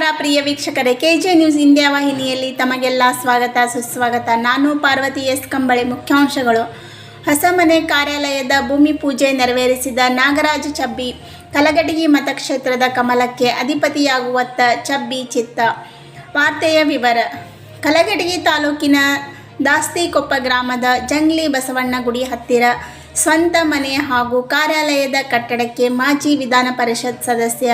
ನಮಸ್ಕಾರ, ಪ್ರಿಯ ವೀಕ್ಷಕರೇ. K J news India ವಾಹಿನಿಯಲ್ಲಿ ತಮಗೆಲ್ಲ ಸ್ವಾಗತ, ಸುಸ್ವಾಗತ. ನಾನು ಪಾರ್ವತಿ ಎಸ್. ಕಂಬಳಿ, ಮುಖ್ಯಾಂಶಗಳು. ಹೊಸಮನೆ ಕಾರ್ಯಾಲಯದ ಭೂಮಿ ಪೂಜೆ ನೆರವೇರಿಸಿದ ನಾಗರಾಜ ಚಬ್ಬಿ ಕಲಗಟಗಿ ಮತಕ್ಷೇತ್ರದ ಕಮಲಕ್ಕೆ ಅಧಿಪತಿಯಾಗುವತ್ತ ಚಬ್ಬಿ ಚಿತ್ತ. ವಾರ್ತೆಯ ವಿವರ. ಕಲಗಟಗಿ ತಾಲೂಕಿನ ದಾಸ್ತಿಕೊಪ್ಪ ಗ್ರಾಮದ ಜಂಗ್ಲಿ ಬಸವಣ್ಣ ಗುಡಿ ಹತ್ತಿರ ಸ್ವಂತ ಮನೆ ಹಾಗೂ ಕಾರ್ಯಾಲಯದ ಕಟ್ಟಡಕ್ಕೆ ಮಾಜಿ ವಿಧಾನ ಪರಿಷತ್ ಸದಸ್ಯ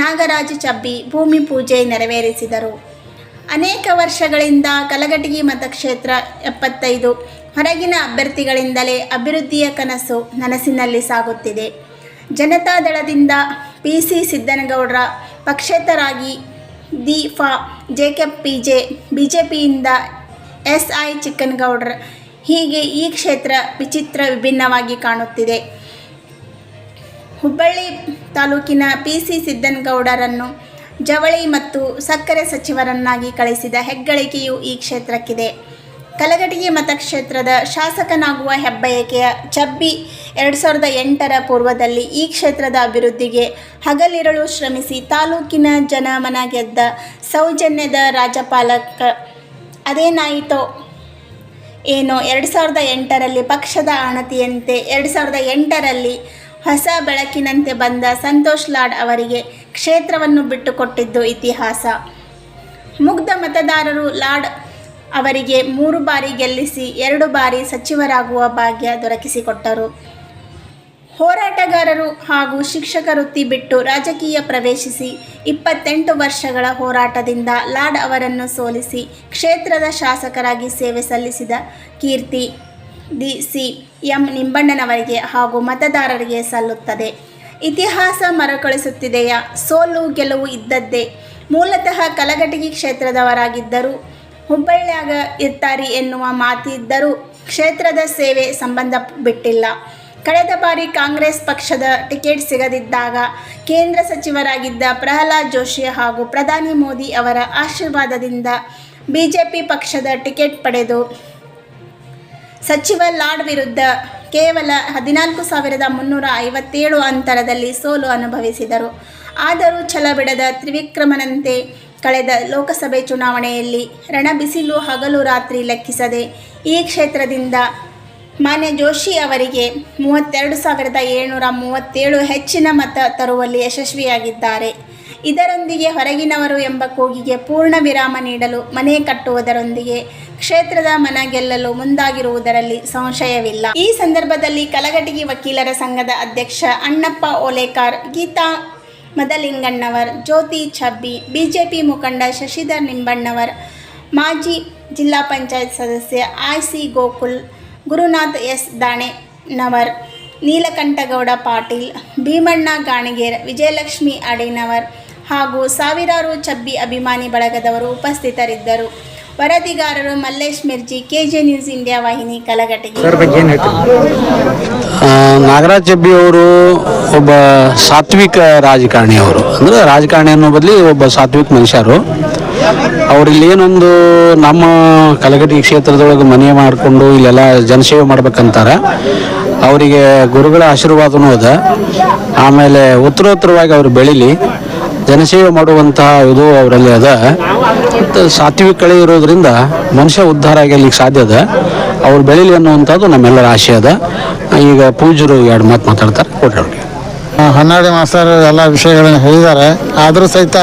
ನಾಗರಾಜ ಚಬ್ಬಿ ಭೂಮಿ ಪೂಜೆ ನೆರವೇರಿಸಿದರು. ಅನೇಕ ವರ್ಷಗಳಿಂದ ಕಲಗಟಗಿ ಮತಕ್ಷೇತ್ರ ಎಪ್ಪತ್ತೈದು ಹೊರಗಿನ ಅಭ್ಯರ್ಥಿಗಳಿಂದಲೇ ಅಭಿವೃದ್ಧಿಯ ಕನಸು ನನಸಿನಲ್ಲಿ ಸಾಗುತ್ತಿದೆ. ಜನತಾದಳದಿಂದ ಪಿ ಸಿ ಸಿದ್ದನಗೌಡರ ಪಕ್ಷೇತರಾಗಿ ದಿ ಫಾ K P J B J ಪಿಯಿಂದ S I Chikkanagoudra ಹೀಗೆ ಈ ಕ್ಷೇತ್ರ ವಿಚಿತ್ರ ವಿಭಿನ್ನವಾಗಿ ಕಾಣುತ್ತಿದೆ. ಹುಬ್ಬಳ್ಳಿ ತಾಲೂಕಿನ ಪಿ ಸಿ ಸಿದ್ದನ್ಗೌಡರನ್ನು ಜವಳಿ ಮತ್ತು ಸಕ್ಕರೆ ಸಚಿವರನ್ನಾಗಿ ಕಳಿಸಿದ ಹೆಗ್ಗಳಿಕೆಯು ಈ ಕ್ಷೇತ್ರಕ್ಕಿದೆ. ಕಲಗಟಗಿ ಮತಕ್ಷೇತ್ರದ ಶಾಸಕನಾಗುವ ಹೆಬ್ಬಯಕೆಯ ಚಬ್ಬಿ ಎರಡು ಸಾವಿರದ ಎಂಟರ ಪೂರ್ವದಲ್ಲಿ ಈ ಕ್ಷೇತ್ರದ ಅಭಿವೃದ್ಧಿಗೆ ಹಗಲಿರಳು ಶ್ರಮಿಸಿ ತಾಲೂಕಿನ ಜನಮನ ಗೆದ್ದ ಸೌಜನ್ಯದ ರಾಜಪಾಲಕ ಅದೇನಾಯಿತೋ ಏನೋ ಎರಡು ಸಾವಿರದ ಎಂಟರಲ್ಲಿ ಪಕ್ಷದ ಆಣತಿಯಂತೆ, ಎರಡು ಸಾವಿರದ ಎಂಟರಲ್ಲಿ ಹೊಸ ಬೆಳಕಿನಂತೆ ಬಂದ ಸಂತೋಷ್ ಲಾಡ್ ಅವರಿಗೆ ಕ್ಷೇತ್ರವನ್ನು ಬಿಟ್ಟುಕೊಟ್ಟಿದ್ದು ಇತಿಹಾಸ. ಮುಗ್ಧ ಮತದಾರರು ಲಾಡ್ ಅವರಿಗೆ ಮೂರು ಬಾರಿ ಗೆಲ್ಲಿಸಿ ಎರಡು ಬಾರಿ ಸಚಿವರಾಗುವ ಭಾಗ್ಯ ದೊರಕಿಸಿಕೊಟ್ಟರು. ಹೋರಾಟಗಾರರು ಹಾಗೂ ಶಿಕ್ಷಕ ವೃತ್ತಿ ಬಿಟ್ಟು ರಾಜಕೀಯ ಪ್ರವೇಶಿಸಿ ಇಪ್ಪತ್ತೆಂಟು ವರ್ಷಗಳ ಹೋರಾಟದಿಂದ ಲಾಡ್ ಅವರನ್ನು ಸೋಲಿಸಿ ಕ್ಷೇತ್ರದ ಶಾಸಕರಾಗಿ ಸೇವೆ ಸಲ್ಲಿಸಿದ ಕೀರ್ತಿ ಡಿ ಸಿ ಎಂ ನಿಂಬಣ್ಣನವರಿಗೆ ಹಾಗೂ ಮತದಾರರಿಗೆ ಸಲ್ಲುತ್ತದೆ. ಇತಿಹಾಸ ಮರುಕಳಿಸುತ್ತಿದೆಯಾ? ಸೋಲು ಗೆಲುವು ಇದ್ದದ್ದೇ. ಮೂಲತಃ ಕಲಘಟಗಿ ಕ್ಷೇತ್ರದವರಾಗಿದ್ದರೂ, ಹುಬ್ಬಳ್ಳಿಯಾಗ ಇರ್ತಾರಿ ಎನ್ನುವ ಮಾತಿದ್ದರೂ ಕ್ಷೇತ್ರದ ಸೇವೆ ಸಂಬಂಧ ಬಿಟ್ಟಿಲ್ಲ ಕಳೆದ ಬಾರಿ ಕಾಂಗ್ರೆಸ್ ಪಕ್ಷದ ಟಿಕೆಟ್ ಸಿಗದಿದ್ದಾಗ ಕೇಂದ್ರ ಸಚಿವರಾಗಿದ್ದ ಪ್ರಹ್ಲಾದ್ ಜೋಶಿ ಹಾಗೂ ಪ್ರಧಾನಿ ಮೋದಿ ಅವರ ಆಶೀರ್ವಾದದಿಂದ ಬಿಜೆಪಿ ಪಕ್ಷದ ಟಿಕೆಟ್ ಪಡೆದು ಸಚಿವ ಲಾಡ್ ವಿರುದ್ಧ ಕೇವಲ ಹದಿನಾಲ್ಕು ಸಾವಿರದ ಮುನ್ನೂರ ಐವತ್ತೇಳು ಅಂತರದಲ್ಲಿ ಸೋಲು ಅನುಭವಿಸಿದರು. ಆದರೂ ಛಲ ಬಿಡದ ತ್ರಿವಿಕ್ರಮನಂತೆ ಕಳೆದ ಲೋಕಸಭೆ ಚುನಾವಣೆಯಲ್ಲಿ ರಣಬಿಸಿಲು ಹಗಲು ರಾತ್ರಿ ಲೆಕ್ಕಿಸದೆ ಈ ಕ್ಷೇತ್ರದಿಂದ ಮಾನ್ಯ ಜೋಶಿ ಅವರಿಗೆ ಮೂವತ್ತೆರಡು ಸಾವಿರದ ಏಳ್ನೂರ ಮೂವತ್ತೇಳು ಹೆಚ್ಚಿನ ಮತ ತರುವಲ್ಲಿ ಯಶಸ್ವಿಯಾಗಿದ್ದಾರೆ. ಇದರೊಂದಿಗೆ ಹೊರಗಿನವರು ಎಂಬ ಕೂಗಿಗೆ ಪೂರ್ಣ ವಿರಾಮ ನೀಡಲು ಮನೆ ಕಟ್ಟುವುದರೊಂದಿಗೆ ಕ್ಷೇತ್ರದ ಮನ ಗೆಲ್ಲಲು ಮುಂದಾಗಿರುವುದರಲ್ಲಿ ಸಂಶಯವಿಲ್ಲ. ಈ ಸಂದರ್ಭದಲ್ಲಿ ಕಲಘಟಗಿ ವಕೀಲರ ಸಂಘದ ಅಧ್ಯಕ್ಷ ಅಣ್ಣಪ್ಪ ಓಲೇಕಾರ್, ಗೀತಾ ಮದಲಿಂಗಣ್ಣವರ್, ಜ್ಯೋತಿ ಛಬ್ಬಿ, ಬಿಜೆಪಿ ಮುಖಂಡ ಶಶಿಧರ್ ನಿಂಬಣ್ಣವರ್, ಮಾಜಿ ಜಿಲ್ಲಾ ಪಂಚಾಯತ್ ಸದಸ್ಯ I C Gokul Gurunath S Danenavar Neelakanthagowda Patil Bheemanna Ganiger Vijayalakshmi Adinavar ಹಾಗೂ ಸಾವಿರಾರು ಚಬ್ಬಿ ಅಭಿಮಾನಿ ಬಳಗದವರು ಉಪಸ್ಥಿತರಿದ್ದರು. ವರದಿಗಾರರು Mallesh Mirji KJ news India ವಾಹಿನಿ ಕಲಘಟಗಿ. ಸರ್ ಬಗ್ಗೆ ಏನು ಹೇಳ್ತೀರಿ? ನಾಗರಾಜ್ ಚಬ್ಬಿ ಅವರು ಒಬ್ಬ ಸಾತ್ವಿಕ ರಾಜಕಾರಣಿ ಅವರು. ಅಂದ್ರೆ ರಾಜಕಾರಣಿ ಅನ್ನೋ ಬದಲಿ ಒಬ್ಬ ಸಾತ್ವಿಕ ಮನುಷ್ಯರು. ಅವ್ರಲ್ಲಿ ಏನೊಂದು ನಮ್ಮ ಕಲಘಟಿ ಕ್ಷೇತ್ರದೊಳಗೆ ಮನೆ ಮಾಡಿಕೊಂಡು ಇಲ್ಲೆಲ್ಲ ಜನಸೇವೆ ಮಾಡ್ಬೇಕಂತಾರೆ. ಅವರಿಗೆ ಗುರುಗಳ ಆಶೀರ್ವಾದನೂ ಅದ. ಆಮೇಲೆ ಉತ್ತರೋತ್ತರವಾಗಿ ಅವರು ಬೆಳೀಲಿ. ಜನಸೇವೆ ಮಾಡುವಂತಹ ಇದು ಅವರಲ್ಲಿ ಅದ. ಮತ್ತು ಸಾತ್ವಿಕ ಕಳೆ ಇರೋದ್ರಿಂದ ಮನುಷ್ಯ ಉದ್ಧಾರ ಆಗಲಿಕ್ಕೆ ಸಾಧ್ಯ ಅದ. ಅವ್ರು ಬೆಳೀಲಿ ಅನ್ನುವಂಥದ್ದು ನಮ್ಮೆಲ್ಲರ ಆಶೆ ಅದ. ಈಗ ಪೂಜರು ಎರಡು ಮಾತು ಮಾತಾಡ್ತಾರೆ, ಕೊಡ್ರಿ ಅವ್ರಿಗೆ. ಹೊನ್ನಾಳಿ ಮಾಸ್ತರ್ ಎಲ್ಲ ವಿಷಯಗಳನ್ನು ಹೇಳಿದ್ದಾರೆ. ಆದರೂ ಸಹಿತ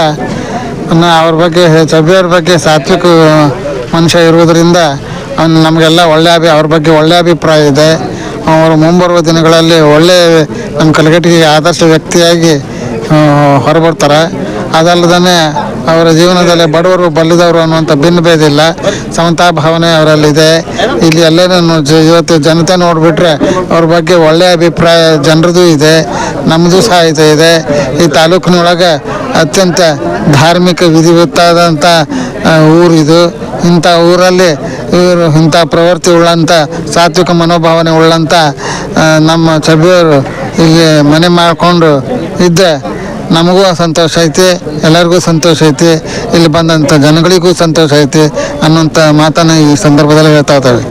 ಅವ್ರ ಬಗ್ಗೆ ಚಬ್ಬಿಯವ್ರ ಬಗ್ಗೆ ಸಾತ್ವಿಕ ಮನುಷ್ಯ ಇರುವುದರಿಂದ ಅವ್ನು ನಮಗೆಲ್ಲ ಒಳ್ಳೆ ಅಭಿ, ಅವ್ರ ಬಗ್ಗೆ ಒಳ್ಳೆಯ ಅಭಿಪ್ರಾಯ ಇದೆ. ಅವರು ಮುಂಬರುವ ದಿನಗಳಲ್ಲಿ ಒಳ್ಳೆ ನಮ್ಮ ಕಲಗಟ್ಟಿಗೆ ಆದರ್ಶ ವ್ಯಕ್ತಿಯಾಗಿ ಹೊರಬರ್ತಾರೆ. ಅದಲ್ಲದೇ ಅವರ ಜೀವನದಲ್ಲಿ ಬಡವರು ಬಲ್ಲಿದವರು ಅನ್ನುವಂಥ ಭಿನ್ನ ಭೇದ ಇಲ್ಲ. ಸಮತಾ ಭಾವನೆ ಅವರಲ್ಲಿದೆ. ಇಲ್ಲಿ ಎಲ್ಲೇನೂ ಜ- ಇವತ್ತು ಜನತೆ ನೋಡಿಬಿಟ್ರೆ ಅವ್ರ ಬಗ್ಗೆ ಒಳ್ಳೆಯ ಅಭಿಪ್ರಾಯ ಜನರದು ಇದೆ ನಮ್ಮದು ಸಹ ಇದೆ ಇದೆ. ಈ ತಾಲೂಕಿನೊಳಗೆ ಅತ್ಯಂತ ಧಾರ್ಮಿಕ ವಿಧಿವತ್ತಾದಂಥ ಊರಿದು ಇಂಥ ಊರಲ್ಲಿ ಇವರು, ಇಂಥ ಪ್ರವೃತ್ತಿ ಉಳ್ಳಂಥ, ಸಾತ್ವಿಕ ಮನೋಭಾವನೆ ಉಳ್ಳಂಥ ನಮ್ಮ ಸಭೆಯವರು ಇಲ್ಲಿ ಮನೆ ಮಾಡಿಕೊಂಡು ಇದ್ದೆ ನಮಗೂ ಸಂತೋಷ ಐತೆ ಎಲ್ಲರಿಗೂ ಸಂತೋಷ ಐತೆ ಇಲ್ಲಿ ಬಂದಂಥ ಜನಗಳಿಗೂ ಸಂತೋಷ ಐತೆ ಅನ್ನುವಂಥ ಮಾತನ್ನು ಈ ಸಂದರ್ಭದಲ್ಲಿ ಹೇಳ್ತಾ ಇದ್ದಾವೆ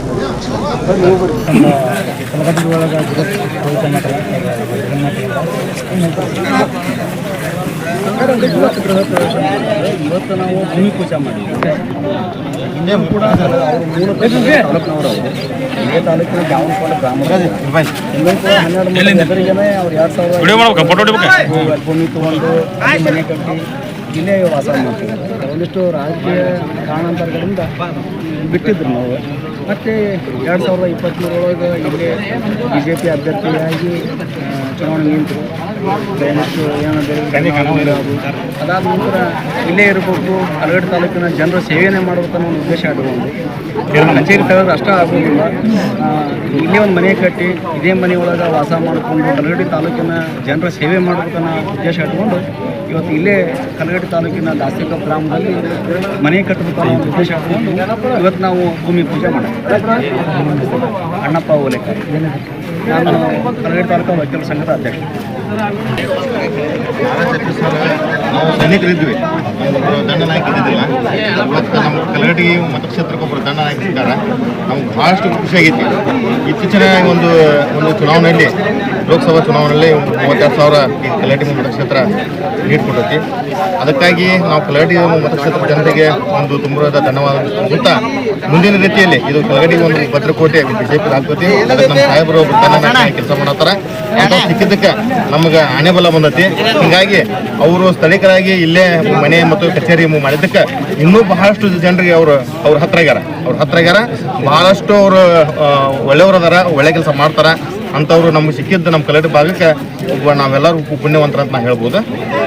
ಇವತ್ತು ಗೃಹ ಪ್ರವೇಶ ಮಾಡಿದ್ದಾರೆ. ಇವತ್ತು ನಾವು ಭೂಮಿ ಪೂಜೆ ಮಾಡಿದ್ದೀವಿ ಹಿಂದೆ ಕೂಡ ಅವರು ಮೂರು ತಾಲೂಕಿನವರು ಅವರು ಇದೇ ತಾಲೂಕಿನ ದಾವಣಗೆರೆ ಗ್ರಾಮದ ಹಿಂದೆ ಕೂಡ ಹನ್ನೆರಡು ಮಂದಿ ಎದುರಿಗೆನೆ ಅವ್ರು ಎರಡು ಸಾವಿರ ಭೂಮಿ ತಗೊಂಡು ಅಲ್ಲಿ ಮನೆ ಕಟ್ಟಿ ಇಲ್ಲೇ ವಾಸ ಮಾಡ್ತಿದ್ದಾರೆ ಒಂದಿಷ್ಟು ರಾಜಕೀಯ ಕಾರಣಾಂತರಗಳಿಂದ ಬಿಟ್ಟಿದ್ರು ನಾವು ಮತ್ತು ಎರಡು ಸಾವಿರದ ಇಪ್ಪತ್ತ್ಮೂರೊಳಗೆ ಇಲ್ಲಿ ಬಿ ಜೆ ಪಿ ಅಭ್ಯರ್ಥಿಯಾಗಿ ಚುನಾವಣೆ ನಿಂತರು. ದಯವಿಟ್ಟು ಏನೋ ಬೇರೆ ಅದಾದ ನಂತರ ಇಲ್ಲೇ ಇರಬೇಕು, ಹಲಗಡೆ ತಾಲೂಕಿನ ಜನರ ಸೇವೆನೇ ಮಾಡಬೇಕು ಅನ್ನೋ ಒಂದು ಉದ್ದೇಶ ಇಟ್ಕೊಂಡು ಕಚೇರಿ ತೆಗೆದ್ರೆ ಅಷ್ಟೇ ಆಗೋದಿಲ್ಲ. ಇಲ್ಲೇ ಒಂದು ಮನೆ ಕಟ್ಟಿ, ಇದೇ ಮನೆ ಒಳಗೆ ವಾಸ ಮಾಡಿಕೊಂಡು ಕಲಗಡಿ ತಾಲೂಕಿನ ಜನರ ಸೇವೆ ಮಾಡ್ಬೇಕನ್ನೋ ಉದ್ದೇಶ ಇಟ್ಕೊಂಡು ಇವತ್ತು ಇಲ್ಲೇ ಕಲಗಡಿ ತಾಲೂಕಿನ ದಾಸ್ತಿಕ ಗ್ರಾಮದಲ್ಲಿ ಮನೆ ಕಟ್ಟಬೇಕು ಅನ್ನೋ ಉದ್ದೇಶ ಇಟ್ಕೊಂಡು ಇವತ್ತು ನಾವು ಭೂಮಿ ಪೂಜೆ ಮಾಡಿದ್ವಿ ಅಣ್ಣಪ್ಪ ಓಲೇಕರ್ ನಾನು ಕನ್ನಡ ತಾಲೂಕು ವಕೀಲರ ಸಂಘದ ಅಧ್ಯಕ್ಷ. ನಾವು ಸೈನಿಕರಿದ್ವಿ. ನಮ್ಗೊಬ್ರು ದಂಡ ನಾಯಕ ಇದ್ದಿದ್ದಿಲ್ಲ ಇವತ್ತು ನಮ್ಮ ಕಲಗಟಿ ಮತಕ್ಷೇತ್ರಕ್ಕೆ ಒಬ್ಬರು ದಂಡ ನಾಯಕ ಇದ್ದಾರೆ ನಮ್ಗೆ ಭಾಳಷ್ಟು ಖುಷಿ ಆಗೈತಿ ಇತ್ತೀಚಿನ ಒಂದು ಒಂದು ಚುನಾವಣೆಯಲ್ಲಿ, ಲೋಕಸಭಾ ಚುನಾವಣೆಯಲ್ಲಿ ಮೂವತ್ತೆರಡು ಸಾವಿರ ಈ ಕಲಗಟಿ ಮತಕ್ಷೇತ್ರ ನೀರು ಕೊಟ್ಟೈತಿ. ಅದಕ್ಕಾಗಿ ನಾವು ಕಲಾಟಿ ಮತಕ್ಷೇತ್ರ ಜನತೆಗೆ ಒಂದು ತುಂಬದ ಧನ್ಯವಾದ ಮುಂದಿನ ರೀತಿಯಲ್ಲಿ ಇದು ಕಲಗಟಿ ಒಂದು ಭದ್ರಕೋಟೆ ಬಿಜೆಪಿ ಆಗ್ತೈತಿ ಅದಕ್ಕೆ ನಮ್ಮ ಸಾಹೇಬರು ಒಬ್ಬರು ಕೆಲಸ ಮಾಡತ್ತಾರ ಅಂತ ಸಿಕ್ಕಿದ್ದಕ್ಕೆ ನಮ್ಗೆ ಹಣೆ ಬಲ ಬಂದತಿ ಹಿಂಗಾಗಿ ಅವರು ಸ್ಥಳೀಯರಾಗಿ ಇಲ್ಲೇ ಮನೆ ಮತ್ತು ಕಚೇರಿ ಮಾಡಿದ್ದಕ್ಕೆ ಇನ್ನೂ ಬಹಳಷ್ಟು ಜನರಿಗೆ ಅವರು ಅವ್ರ ಹತ್ರ ಆಗ್ಯಾರ ಅವ್ರ ಹತ್ರ ಆಗ್ಯಾರ ಬಹಳಷ್ಟು ಅವರು ಒಳ್ಳೆಯವ್ರು ಅದಾರ ಒಳ್ಳೆ ಕೆಲಸ ಮಾಡ್ತಾರ ಅಂಥವ್ರು ನಮ್ಗೆ ಸಿಕ್ಕಿದ್ದು ನಮ್ಮ ಕಲೆಟ್ ಭಾಗಕ್ಕೆ ಒಬ್ಬ ನಾವೆಲ್ಲರೂ ಪುಣ್ಯವಂತರ ಅಂತ ನಾ ಹೇಳ್ಬೋದು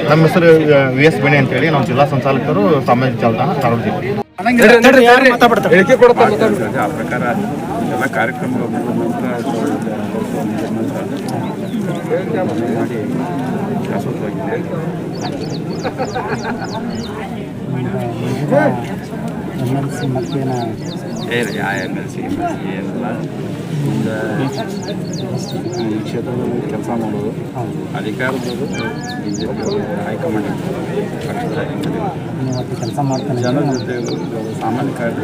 ನಮ್ಮ ಹೆಸರು ವಿ ಎಸ್ ಬೇಣಿ ಅಂತೇಳಿ ನಮ್ಮ ಜಿಲ್ಲಾ ಸಂಚಾಲಕರು ಸಾಮಾಜಿಕ ಜಾಲತಾಣ ಧಾರವಾಡ ಜಿಲ್ಲೆ ಎಲ್ಲ ಕಾರ್ಯಕ್ರಮಗಳು ಮುಗಿದ ಎಲ್ ಸಿ ಶಾಶ್ವತವಾಗಿದೆ ಏನು ಯಾ M L C M L C ಏನಿಲ್ಲ ಕ್ಷೇತ್ರದಲ್ಲಿ ಕೆಲಸ ಮಾಡೋದು ಅಧಿಕಾರದವರು ಬಿ ಜೆ ಪಿ ಕೆಲಸ ಮಾಡ್ತಾನೆ ಜನ ಸಾಮಾನ್ಯ ಕಾರ್ಯ